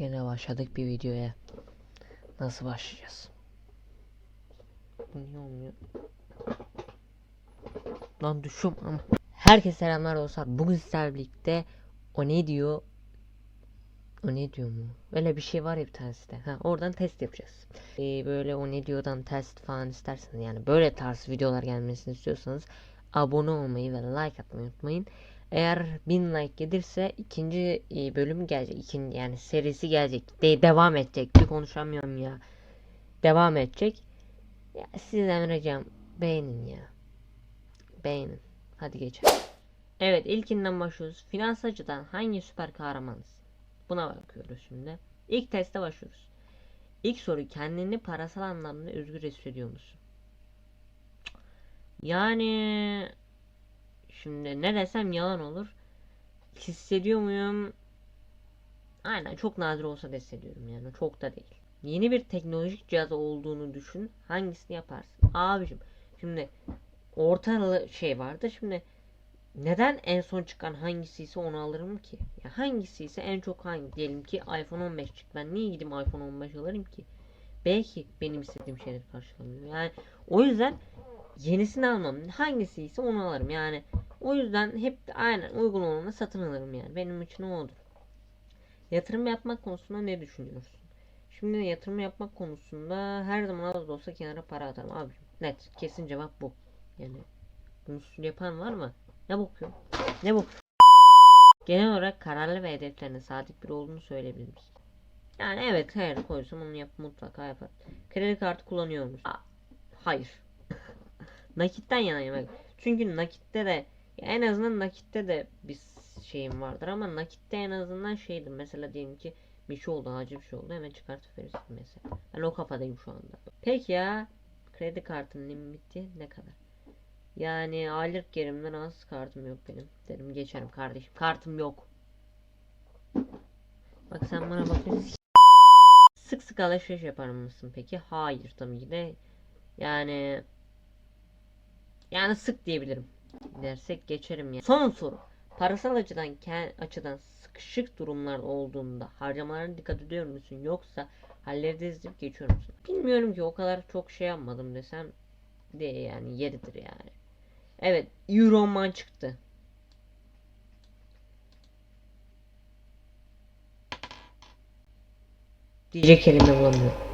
Gene başladık bir videoya. Nasıl başlayacağız? Bu niye olmuyor? Lan düşüyorum ama. Herkese selamlar dostlar. Bugün sizlerle birlikte o ne diyor? O ne diyor mu? Böyle bir şey var ya bir tanesi de. Ha, oradan test yapacağız. Ee, böyle o ne diyordan test falan isterseniz yani böyle tarz videolar gelmesini istiyorsanız abone olmayı ve like atmayı unutmayın. Eğer 1000 like gelirse ikinci e, bölüm gelecek. İkinci yani serisi gelecek. De devam edecek. Bir konuşamıyorum ya. Devam edecek. Ya sizden ricam beğenin ya. Beğenin. Hadi geçelim. Evet ilkinden başlıyoruz. Finans açıdan hangi süper kahramanız? Buna bakıyoruz şimdi. İlk teste başlıyoruz. İlk soru kendini parasal anlamda özgür hissediyor musun? Yani şimdi ne desem yalan olur. Hissediyor muyum? Aynen çok nadir olsa da hissediyorum yani çok da değil. Yeni bir teknolojik cihaz olduğunu düşün. Hangisini yaparsın? Abicim şimdi orta şey vardı. Şimdi neden en son çıkan hangisi ise onu alırım ki? Ya hangisi ise en çok hangi? Diyelim ki iPhone 15 çıktı. Ben niye gideyim iPhone 15 alırım ki? Belki benim istediğim şeyleri karşılamıyor. Yani o yüzden yenisini almam. Hangisi ise onu alırım. Yani o yüzden hep aynen uygun olanı satın alırım yani. Benim için o odur. Yatırım yapmak konusunda ne düşünüyorsun? Şimdi yatırım yapmak konusunda her zaman az da olsa kenara para atarım abi. Net. Kesin cevap bu. Yani bunu yapan var mı? Ne bakıyor? Ne bu? Genel olarak kararlı ve hedeflerine sadık biri olduğunu söyleyebilir misin? Yani evet hayır koysam onu yap mutlaka yapar. Kredi kartı kullanıyor musun? Hayır. Nakitten yanayım. Çünkü nakitte de en azından nakitte de bir şeyim vardır ama nakitte en azından şeydir. Mesela diyelim ki bir şey oldu acil bir şey oldu hemen çıkartıp verirsin mesela. Ben o kafadayım şu anda. Peki ya kredi kartının limiti ne kadar? Yani aylık gerimden az kartım yok benim. Derim geçerim kardeşim. Kartım yok. Bak sen bana bakıyorsun. Sık sık alışveriş yapar mısın peki? Hayır tabii ki de. Yani yani sık diyebilirim. Dersek geçerim ya. Son soru. Parasal açıdan açıdan sıkışık durumlar olduğunda harcamalarına dikkat ediyor musun yoksa halleri dizip geçiyor musun? Bilmiyorum ki o kadar çok şey yapmadım desem de yani yeridir yani. Evet, Euroman çıktı. Diyecek kelime bulamıyorum.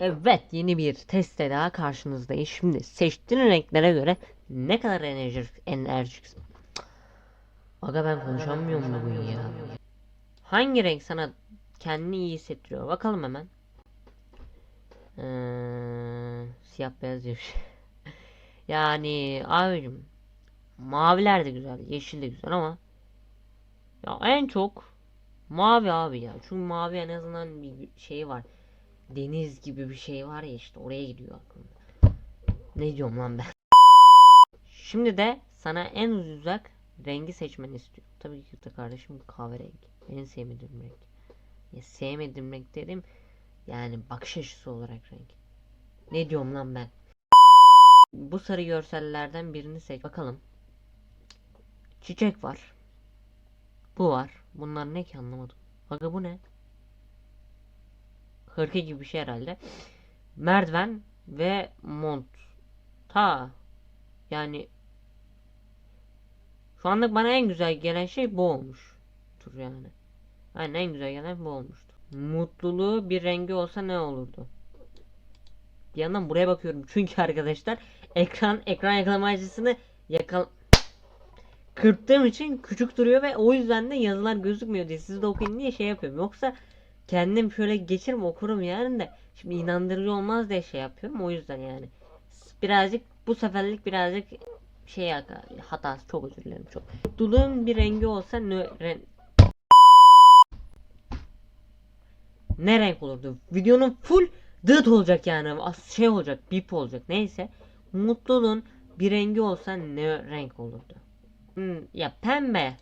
Evet, yeni bir testte daha karşınızdayız. Şimdi seçtiğin renklere göre ne kadar enerji enerjiksin. Aga ben konuşamıyorum bugün ya. Hangi renk sana kendini iyi hissettiriyor? Bakalım hemen. Ee, siyah beyaz diyor. yani abicim maviler de güzel, yeşil de güzel ama ya en çok mavi abi ya. Çünkü mavi en azından bir şey var. Deniz gibi bir şey var ya işte oraya gidiyor aklımda. Ne diyorum lan ben? Şimdi de sana en uzak rengi seçmeni istiyorum. Tabii ki de kardeşim kahverengi. En sevmediğim renk. Ya sevmediğim renk dedim yani bakış açısı olarak renk. Ne diyorum lan ben? Bu sarı görsellerden birini seç. Bakalım. Çiçek var. Bu var. Bunlar ne ki anlamadım. Aga bu ne? Hırka gibi bir şey herhalde. Merdiven ve mont. Ta. Yani şu anlık bana en güzel gelen şey bu olmuş. Tur yani. Aynen en güzel gelen bu olmuştu. Mutluluğu bir rengi olsa ne olurdu? Bir yandan buraya bakıyorum çünkü arkadaşlar ekran ekran yakalamacısını yakal kırptığım için küçük duruyor ve o yüzden de yazılar gözükmüyor diye siz de okuyun diye şey yapıyorum. Yoksa kendim şöyle geçirim okurum yani de şimdi inandırıcı olmaz diye şey yapıyorum o yüzden yani. Birazcık bu seferlik birazcık şey hatası çok özür dilerim çok. Mutluluğun bir rengi olsa ne ren ne renk olurdu? Videonun full dıt olacak yani. Şey olacak, bip olacak. Neyse. Mutluluğun bir rengi olsa ne renk olurdu? Hmm, ya pembe.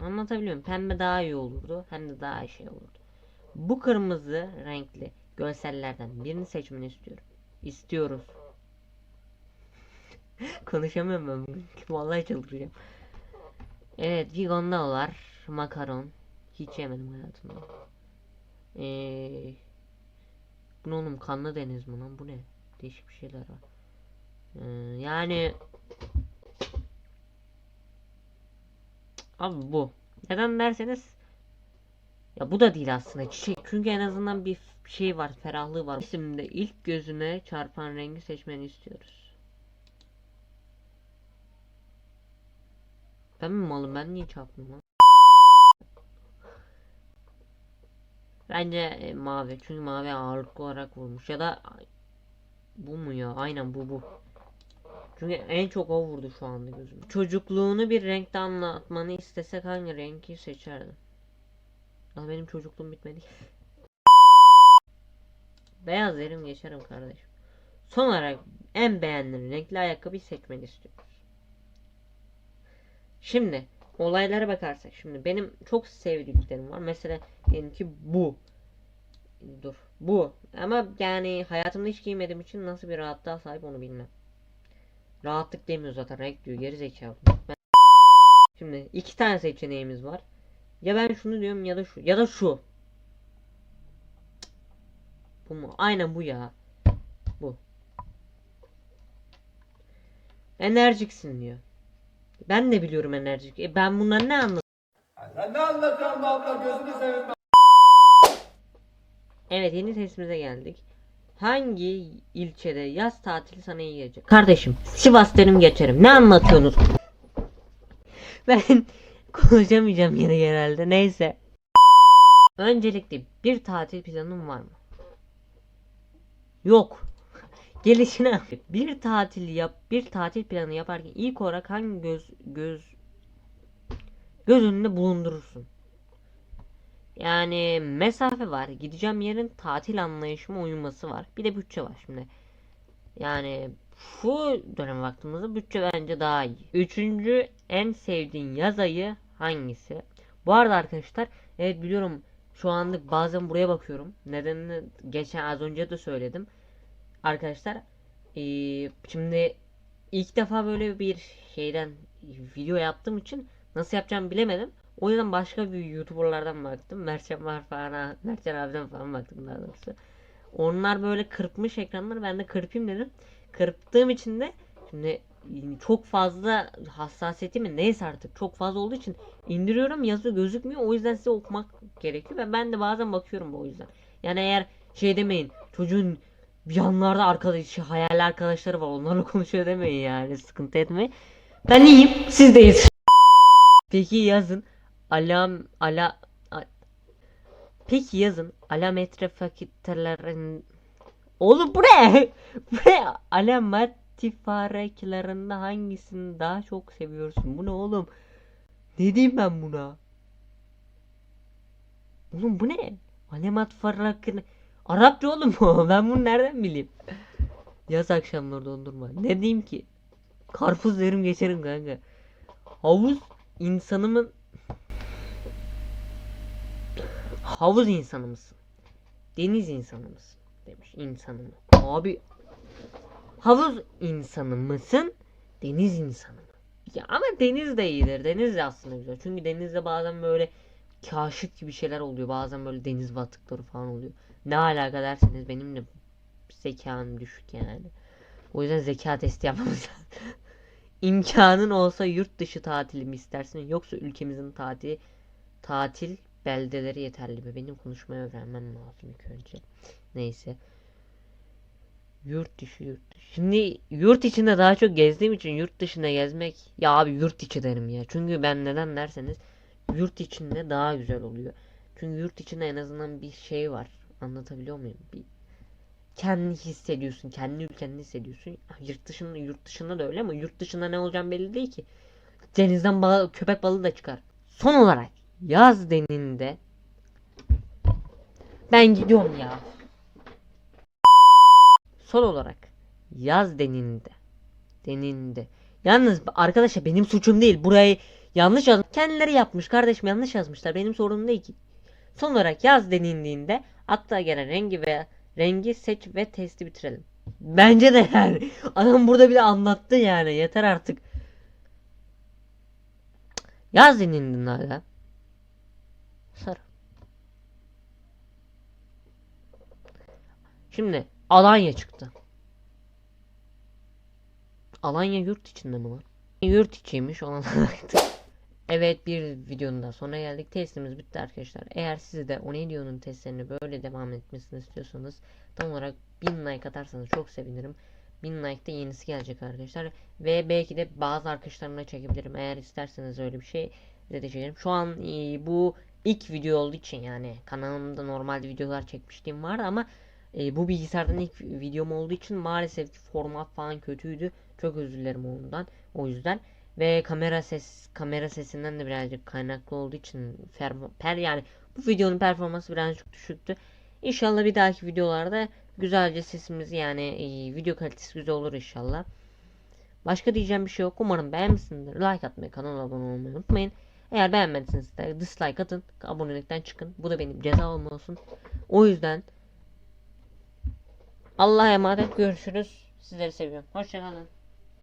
Anlatabiliyor muyum? Pembe daha iyi olurdu. Hem de daha şey olurdu. Bu kırmızı renkli görsellerden birini seçmeni istiyorum. İstiyoruz. Konuşamıyorum ben bugün. Vallahi çıldıracağım. Evet, var. Makaron. Hiç yemedim hayatımda. Ee, bu ne oğlum kanlı deniz mi lan bu ne? Değişik bir şeyler var. Ee, yani Abi bu. Neden derseniz ya bu da değil aslında çiçek. Çünkü en azından bir şey var, ferahlığı var. Şimdi ilk gözüne çarpan rengi seçmeni istiyoruz. Ben mi malım? Ben niye çarptım lan? Bence e, mavi. Çünkü mavi ağırlıklı olarak vurmuş. Ya da bu mu ya? Aynen bu bu. Çünkü en çok o vurdu şu anda gözüme. Çocukluğunu bir renkte anlatmanı istesek hangi rengi seçerdin? Daha benim çocukluğum bitmedi. Beyaz derim geçerim kardeşim. Son olarak en beğendiğin renkli ayakkabıyı seçmeni istiyoruz. Şimdi olaylara bakarsak şimdi benim çok sevdiklerim var. Mesela diyelim ki bu. Dur. Bu. Ama yani hayatımda hiç giymediğim için nasıl bir rahatlığa sahip onu bilmem. Rahatlık demiyor zaten renk diyor geri zekalı. Ben... Şimdi iki tane seçeneğimiz var. Ya ben şunu diyorum ya da şu ya da şu. Bu mu? Aynen bu ya. Bu. Enerjiksin diyor. Ben de biliyorum enerjik. E ben bundan ne anladım? Ya ne anlatıyorsun abla gözünü seveyim ben. Evet yeni testimize geldik. Hangi ilçede yaz tatili sana iyi gelecek? Kardeşim Sivas derim geçerim. Ne anlatıyorsunuz? Ben konuşamayacağım yine genelde. Neyse. Öncelikle bir tatil planın var mı? Yok. Gelişine bir tatil yap bir tatil planı yaparken ilk olarak hangi göz göz göz önünde bulundurursun? Yani mesafe var. Gideceğim yerin tatil anlayışıma uyuması var. Bir de bütçe var şimdi. Yani şu dönem baktığımızda bütçe bence daha iyi. Üçüncü en sevdiğin yaz ayı hangisi? Bu arada arkadaşlar evet biliyorum şu anlık bazen buraya bakıyorum. Nedenini geçen az önce de söyledim. Arkadaşlar eee, şimdi ilk defa böyle bir şeyden video yaptığım için nasıl yapacağımı bilemedim. O yüzden başka bir YouTuber'lardan baktım. Mertcan var falan, Mertcan abiden falan baktım daha doğrusu. Onlar böyle kırpmış ekranları ben de kırpayım dedim. Kırptığım için de şimdi çok fazla hassasiyeti mi neyse artık çok fazla olduğu için indiriyorum yazı gözükmüyor o yüzden size okumak gerekiyor ve ben de bazen bakıyorum o yüzden. Yani eğer şey demeyin çocuğun yanlarda arkadaşı hayal arkadaşları var onlarla konuşuyor demeyin yani sıkıntı etmeyin. Ben iyiyim siz de iyisiniz. Peki yazın alam ala Peki yazın alametre fakültelerin Oğlum bu ne? bu ne? Alamatifareklerinde hangisini daha çok seviyorsun? Bu ne oğlum? Ne diyeyim ben buna? Oğlum bu ne? Alemat farrakını Arapça oğlum bu. Ben bunu nereden bileyim? Yaz akşamları dondurma. Ne diyeyim ki? Karpuz derim geçerim kanka. Havuz insanımın Havuz insanı mısın? Deniz insanı mısın? Demiş insanı mı? Abi havuz insanı mısın? Deniz insanı mı? Ya ama deniz de iyidir. Deniz de aslında güzel. Çünkü denizde bazen böyle kaşık gibi şeyler oluyor. Bazen böyle deniz batıkları falan oluyor. Ne alaka derseniz benim de zekam düşük yani. O yüzden zeka testi yapmamız lazım. İmkanın olsa yurt dışı tatili mi istersin yoksa ülkemizin tatili tatil beldeleri yeterli mi? Benim konuşmayı öğrenmem lazım ilk önce. Neyse. Yurt dışı yurt dışı. Şimdi yurt içinde daha çok gezdiğim için yurt dışında gezmek ya abi yurt içi derim ya. Çünkü ben neden derseniz yurt içinde daha güzel oluyor. Çünkü yurt içinde en azından bir şey var. Anlatabiliyor muyum? Bir kendini hissediyorsun. Kendi ülkeni hissediyorsun. Yurt dışında yurt dışında da öyle ama yurt dışında ne olacağım belli değil ki. Denizden balı, köpek balığı da çıkar. Son olarak yaz deninde ben gidiyorum ya. Son olarak yaz deninde deninde. Yalnız arkadaşlar benim suçum değil. Burayı yanlış yazmış. Kendileri yapmış kardeşim yanlış yazmışlar. Benim sorunum değil ki. Son olarak yaz denildiğinde akla gelen rengi ve rengi seç ve testi bitirelim. Bence de yani. Adam burada bile anlattı yani. Yeter artık. Yaz denildiğinde hala. Sarı. Şimdi Alanya çıktı. Alanya yurt içinde mi lan? Yurt içiymiş baktık. Evet bir videonun da sonuna geldik. Testimiz bitti arkadaşlar. Eğer siz de Onedio'nun testlerini böyle devam etmesini istiyorsanız tam olarak 1000 like atarsanız çok sevinirim. 1000 like'da yenisi gelecek arkadaşlar. Ve belki de bazı arkadaşlarımla çekebilirim. Eğer isterseniz öyle bir şey size de çekerim. Şu an e, bu ilk video olduğu için yani kanalımda normalde videolar çekmişliğim vardı ama e, bu bilgisayardan ilk videom olduğu için maalesef ki format falan kötüydü. Çok özür dilerim ondan. O yüzden ve kamera ses kamera sesinden de birazcık kaynaklı olduğu için fer, per yani bu videonun performansı birazcık düşüktü. İnşallah bir dahaki videolarda güzelce sesimiz yani e, video kalitesi güzel olur inşallah. Başka diyeceğim bir şey yok. Umarım beğenmişsinizdir. Like atmayı, kanala abone olmayı unutmayın. Eğer beğenmediyseniz de dislike atın. Abonelikten çıkın. Bu da benim ceza olsun. O yüzden Allah'a emanet görüşürüz. Sizleri seviyorum. Hoşçakalın.